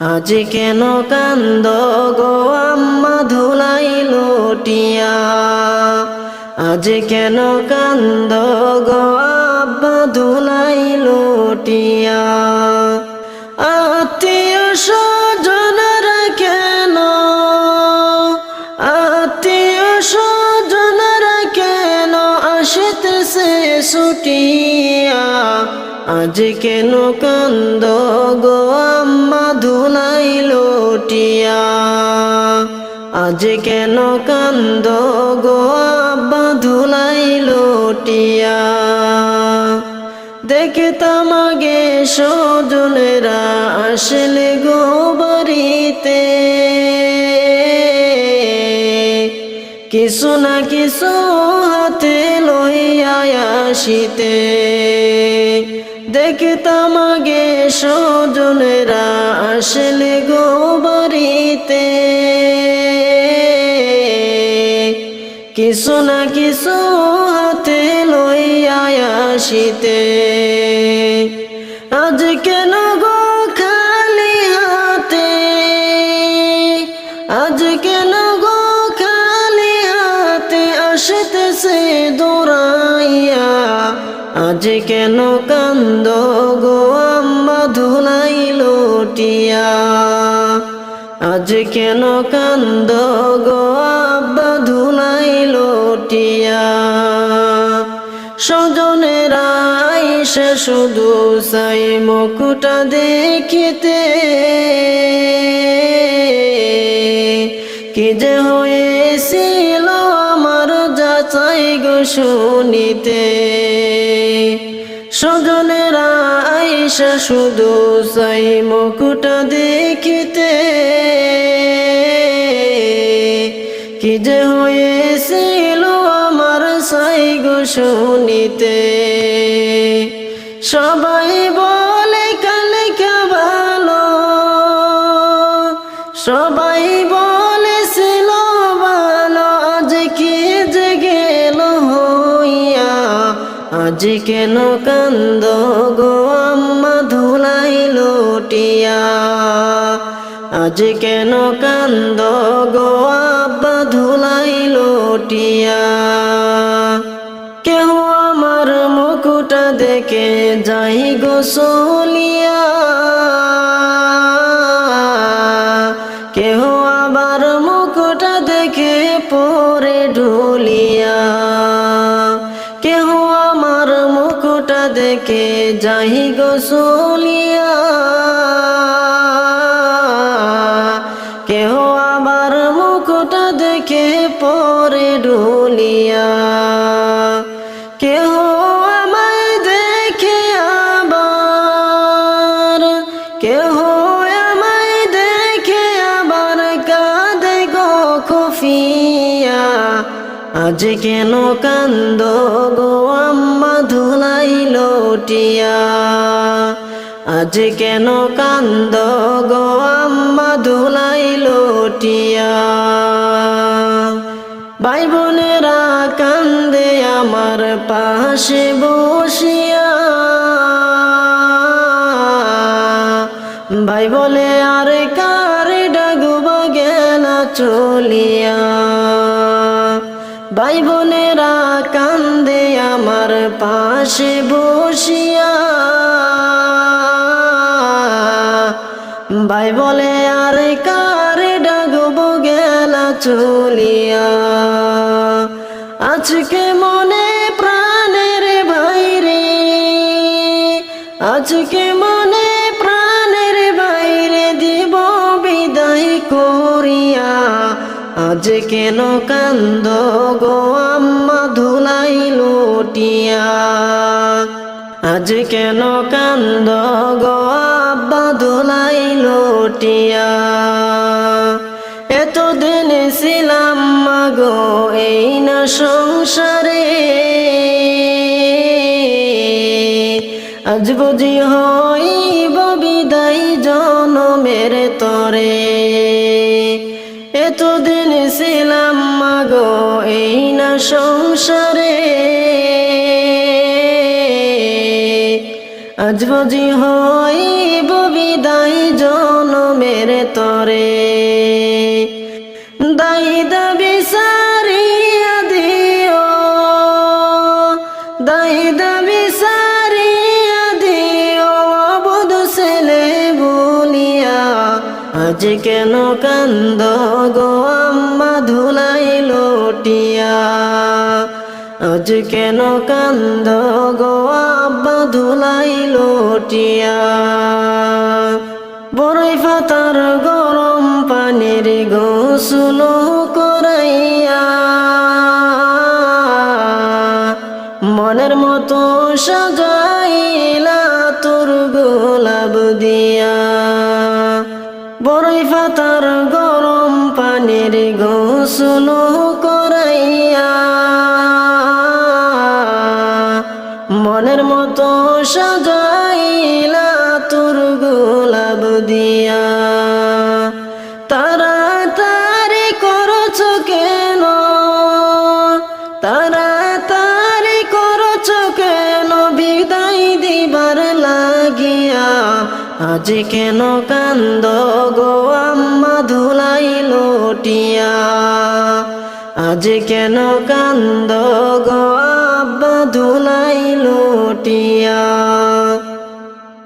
আজ কেন কান্দ গো আম্মা ধুলাই লুটিয়া? আজ কেন কান্দ গো আব্বা ধুলাই লুটিয়া? আত্মীয় স্বজনরা কেন আত্মীয় স্বজনরা কেন আসিতেছে ছুটিয়া। আজ কেন কান্দ গো আম্মা ধুলাই লুটিয়া? আজ কেন কান্দ গো আব্বা ধুলাই লুটিয়া? দেখতাম আগে সজনেরা আসলে গো বাড়িতে। কিছু না কিছু হাতে লইয়া আসিতে। দেখতাম আগে স্বজনেরা আসলে গো বাড়িতে। কিছু না কিছু হাতে লইয়া আসিতে। আজ কেন গো আজ কেন কান্দ গো আম্মা ধুলাই লুটিয়া? আজ কেন কান্দ গো আব্বা ধুলাই লুটিয়া? সজনেরা আইসে শুধু সাই মুকুটা দেখিতে। কি যে হয়েছিল যাচাই গো শুনিতে। সজনেরা আইসা শুধু সাই মুকুটা দেখিতে। কি যে হয়েছিল আমার সাই গো শুনিতে। সবাই বলে কালিকা ভালো। সবাই আজ কেন কান্দ গো আম্মা ধুলাই লুটিয়া? আজ কেন কান্দ গো আব্বা ধুলাই লুটিয়া? কেউ আমার মুকুটা দেখে যাই গো সলিয়া। কেহ আবার মুকুটা দেখে পরে ঢুলিয়া। দেখে যাই গোসলিয়া কেহ আবার মুখটা দেখে পরে ঢুলিয়া। কেহ আমায় দেখে আবার কেহ আজ কেন কান্দ গো আম্মা ধুলাই লটিয়া আজ কেন কান্দ গো আম্মা ধুলাই লটিয়া ভাই বোনেরা কান্দে আমার পাশে বসিয়া ভাই বোনেরা কান্দে আমার পাশে বসিয়া। ভাই বলে, আরে কারে ডাগবো গেলা চলিয়া? আজকে মনে প্রাণের ভাই রে আজকে আজ কেন কান্দ গো আম্মা ধুলাই লুটিয়া? আজ কেন কান্দ গো আব্বা ধুলাই লুটিয়া? এতদিন ছিলাম মাগো এই না সংসারে। আজ বুঝি হইব বিদায় জনমের তরে। এতদিন ছিলাম মাগো এই না সংসারে। আজ বুঝি হইব বিদায় জনমের মেরে তরে দাই আজ কেন কান্দ গো আম্মা ধুলাই লোটিয়া? আজ কেন কান্দ গো আব্বা ধুলাই লোটিয়া? বড়ই ফাতার গরম পানির গোসল করাইয়া। মনের মতো সাজাইলা তোর গোলাপ দিয়া। ফাতার গরম পানির গোসল করাইয়া, মনের মতো সাজাইলা তোর গোলাপ দিয়া। তাড়াতাড়ি করছ কেন? তাড়াতাড়ি করছ কেন? বিদায় দিবার লাগিয়া, আজ কেন কান্দ? আজ কেন কান্দ গো আব্বা